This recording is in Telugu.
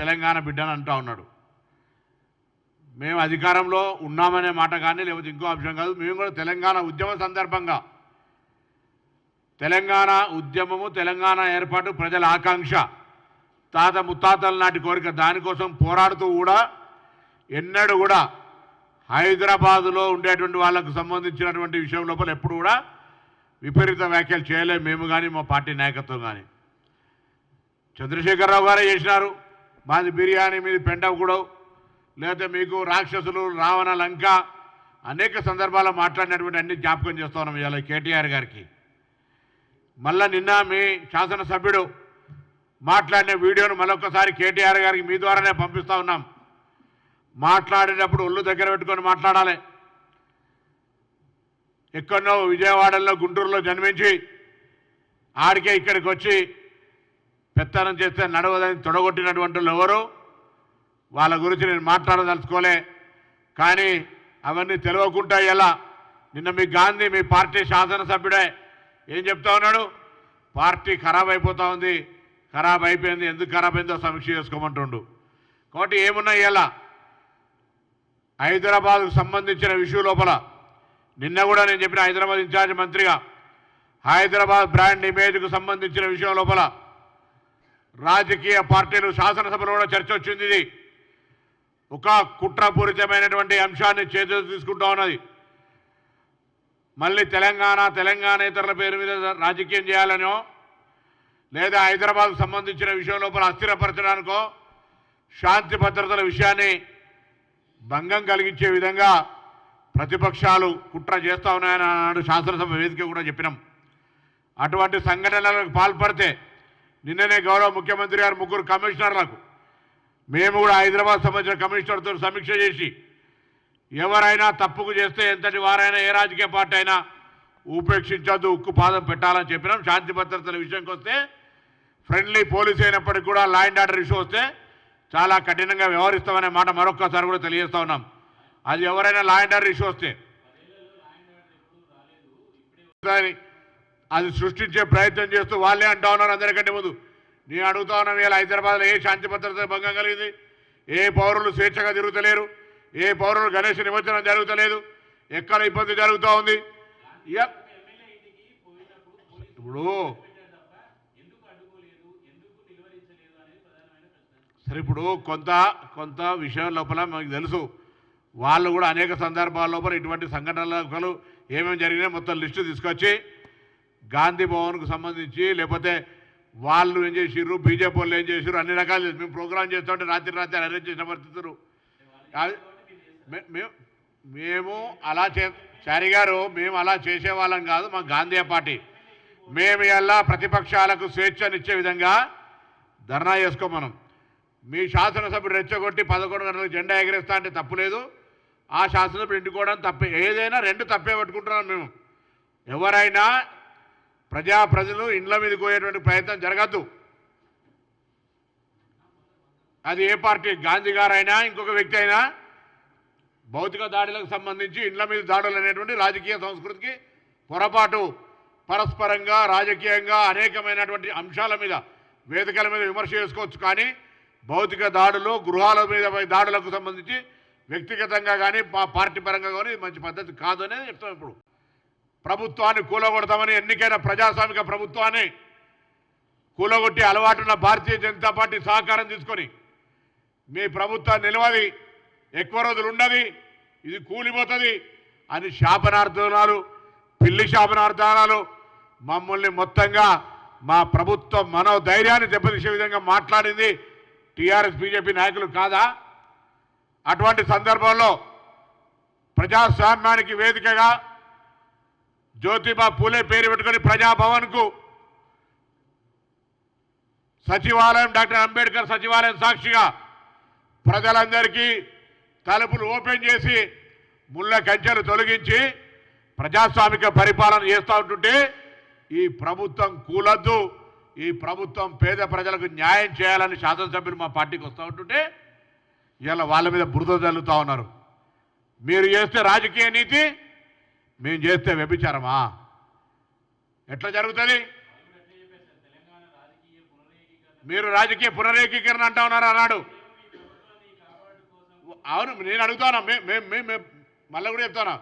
తెలంగాణ బిడ్డని అంటూ ఉన్నాడు. మేము అధికారంలో ఉన్నామనే మాట కానీ లేకపోతే ఇంకో అంశం కాదు. మేము కూడా తెలంగాణ ఉద్యమ సందర్భంగా తెలంగాణ ఉద్యమము తెలంగాణ ఏర్పాటు ప్రజల ఆకాంక్ష తాత ముత్తాతల నాటి కోరిక దానికోసం పోరాడుతూ కూడా ఎన్నడూ కూడా హైదరాబాదులో ఉండేటువంటి వాళ్ళకు సంబంధించినటువంటి విషయం లోపల ఎప్పుడు కూడా విపరీత వ్యాఖ్యలు చేయలేము మేము కానీ మా పార్టీ నాయకత్వం కానీ చంద్రశేఖరరావు గారే చేసినారు. మాది బిర్యానీ మీది పెండవగూడవు లేకపోతే మీకు రాక్షసులు రావణ లంక అనేక సందర్భాల్లో మాట్లాడినటువంటి అన్ని జ్ఞాపకం చేస్తా ఉన్నాం ఇవాళ కేటీఆర్ గారికి. మళ్ళా నిన్న మీ శాసనసభ్యుడు మాట్లాడిన వీడియోను మరొకసారి కేటీఆర్ గారికి మీ ద్వారానే పంపిస్తా ఉన్నాం. మాట్లాడేటప్పుడు ఒళ్ళు దగ్గర పెట్టుకొని మాట్లాడాలి. ఎక్కడో విజయవాడలో గుంటూరులో జన్మించి ఆడికే ఇక్కడికి వచ్చి పెత్తనం చేస్తే నడవదని తొడగొట్టినటువంటి ఎవరు? వాళ్ళ గురించి నేను మాట్లాడదలుచుకోలే. కానీ అవన్నీ తెలియకుండా ఎలా? నిన్న మీ గాంధీ మీ పార్టీ శాసనసభ్యుడే ఏం చెప్తా ఉన్నాడు? పార్టీ ఖరాబ్ అయిపోతా ఉంది. ఖరాబ్ అయిపోయింది. ఎందుకు ఖరాబ్ అయిందో సమీక్ష చేసుకోమంటుండు. కాబట్టి ఏమున్నా ఇలా హైదరాబాద్కు సంబంధించిన విషయం లోపల నిన్న కూడా నేను చెప్పిన హైదరాబాద్ ఇన్ఛార్జ్ మంత్రిగా హైదరాబాద్ బ్రాండ్ ఇమేజ్కు సంబంధించిన విషయం లోపల రాజకీయ పార్టీలు శాసనసభలో కూడా చర్చ వచ్చింది ఇది. ఒక కుట్రపూరితమైనటువంటి అంశాన్ని చేతులు తీసుకుంటా ఉన్నది. మళ్ళీ తెలంగాణ తెలంగాణేతరుల పేరు మీద రాజకీయం చేయాలనో లేదా హైదరాబాద్ సంబంధించిన విషయం లోపల అస్థిరపరచడానికో శాంతి భద్రతల విషయాన్ని భంగం కలిగించే విధంగా ప్రతిపక్షాలు కుట్ర చేస్తూ ఉన్నాయని ఆనాడు శాసనసభ వేదిక కూడా చెప్పినాం. అటువంటి సంఘటనలకు పాల్పడితే నిన్ననే గౌరవ ముఖ్యమంత్రి గారు ముగ్గురు కమిషనర్లకు మేము కూడా హైదరాబాద్ సంబంధించిన కమిషనర్తో సమీక్ష చేసి ఎవరైనా తప్పుకు చేస్తే ఎంతటి వారైనా ఏ రాజకీయ పార్టీ అయినా ఉపేక్షించొద్దు ఉక్కు పాదం పెట్టాలని చెప్పినాం. శాంతి భద్రతల విషయంకి వస్తే ఫ్రెండ్లీ పోలీస్ అయినప్పటికీ కూడా లా అండ్ ఆర్డర్ ఇష్యూ వస్తే చాలా కఠినంగా వ్యవహరిస్తామనే మాట మరొక్కసారి కూడా తెలియజేస్తా ఉన్నాం. అది ఎవరైనా లా అండ్ ఆర్డర్ ఇష్యూ వస్తే అది సృష్టించే ప్రయత్నం చేస్తూ వాళ్ళే అంటా ఉన్నారు అందరికంటే ముందు. నేను అడుగుతా ఉన్నాను ఇలా హైదరాబాద్లో ఏ శాంతి భద్రత భంగం కలిగింది? ఏ పౌరులు స్వేచ్ఛగా తిరుగుతలేరు? ఏ పౌరులు గణేష్ నిమజ్జనం జరుగుతలేదు? ఎక్కడ ఇబ్బంది జరుగుతూ ఉంది? ఇప్పుడు సరే ఇప్పుడు కొంత కొంత విషయం లోపల మనకు తెలుసు. వాళ్ళు కూడా అనేక సందర్భాల లోపల ఇటువంటి సంఘటనలు ఏమేమి జరిగినాయి మొత్తం లిస్టు తీసుకొచ్చి గాంధీ భవన్కు సంబంధించి లేకపోతే వాళ్ళు ఏం చేసిర్రు? బీజేపీ వాళ్ళు ఏం చేసిర్రు? అన్ని రకాలు చేసి- మేము ప్రోగ్రామ్ చేస్తుంటే రాత్రి రాత్రి అరేంజ్ చేసిన పరిస్థితులు. మే- మేము మేము అలా చే చారి గారు మేము అలా చేసేవాళ్ళం కాదు మా గాంధీ పార్టీ. మేము ఎలా ప్రతిపక్షాలకు స్వేచ్ఛనిచ్చే విధంగా ధర్నా చేసుకో మనం. మీ శాసనసభ్యుడు రెచ్చగొట్టి పదకొండు గంటలకు జెండా ఎగరేస్తా అంటే తప్పులేదు ఆ శాసనసభ్యుడు ఇంటికోవడం తప్పే. ఏదైనా రెండు తప్పే పట్టుకుంటున్నాం మేము. ఎవరైనా ప్రజా ప్రజలు ఇండ్ల మీద పోయేటువంటి ప్రయత్నం జరగద్దు. అది ఏ పార్టీ? గాంధీ గారైనా ఇంకొక వ్యక్తి అయినా భౌతిక దాడులకు సంబంధించి ఇండ్ల మీద దాడులు అనేటువంటి రాజకీయ సంస్కృతికి పొరపాటు. పరస్పరంగా రాజకీయంగా అనేకమైనటువంటి అంశాల మీద వేదికల మీద విమర్శ చేసుకోవచ్చు. కానీ భౌతిక దాడులు గృహాల మీద దాడులకు సంబంధించి వ్యక్తిగతంగా కానీ పార్టీ పరంగా కానీ మంచి పద్ధతి కాదు అనేది చెప్తాం ఇప్పుడు. ప్రభుత్వాన్ని కూలగొడతామని ఎన్నికైన ప్రజాస్వామిక ప్రభుత్వాన్ని కూలగొట్టి అలవాటున్న భారతీయ జనతా పార్టీ సహకారం తీసుకొని మీ ప్రభుత్వం నిలవది ఎక్కువ రోజులు ఉండదు ఇది కూలిపోతుంది అని శాపనార్థనాలు పిల్లి శాపనార్థనాలు మమ్మల్ని మొత్తంగా మా ప్రభుత్వం మనోధైర్యాన్ని దెబ్బతీసే విధంగా మాట్లాడింది టీఆర్ఎస్ బీజేపీ నాయకులు కాదా? అటువంటి సందర్భంలో ప్రజాస్వామ్యానికి వేదికగా జ్యోతిబా పూలే పేరు పెట్టుకొని ప్రజాభవన్కు సచివాలయం డాక్టర్ అంబేద్కర్ సచివాలయం సాక్షిగా ప్రజలందరికీ తలుపులు ఓపెన్ చేసి ముళ్ళ కంచెలు తొలగించి ప్రజాస్వామిక పరిపాలన చేస్తూ ఉంటుంటే ఈ ప్రభుత్వం కూలద్దు ఈ ప్రభుత్వం పేద ప్రజలకు న్యాయం చేయాలని శాసనసభ్యులు మా పార్టీకి వస్తూ ఉంటుంటే ఇలా వాళ్ళ మీద బురద చల్లుతూ ఉన్నారు. మీరు చేస్తే రాజకీయ నీతి మేము చేస్తే వ్యభిచారమా? ఎట్లా జరుగుతుంది? మీరు రాజకీయ పునరేకీకరణ అంటా ఉన్నారు అన్నాడు? అవును నేను అడుగుతాను మేము మేము మళ్ళీ కూడా చెప్తాను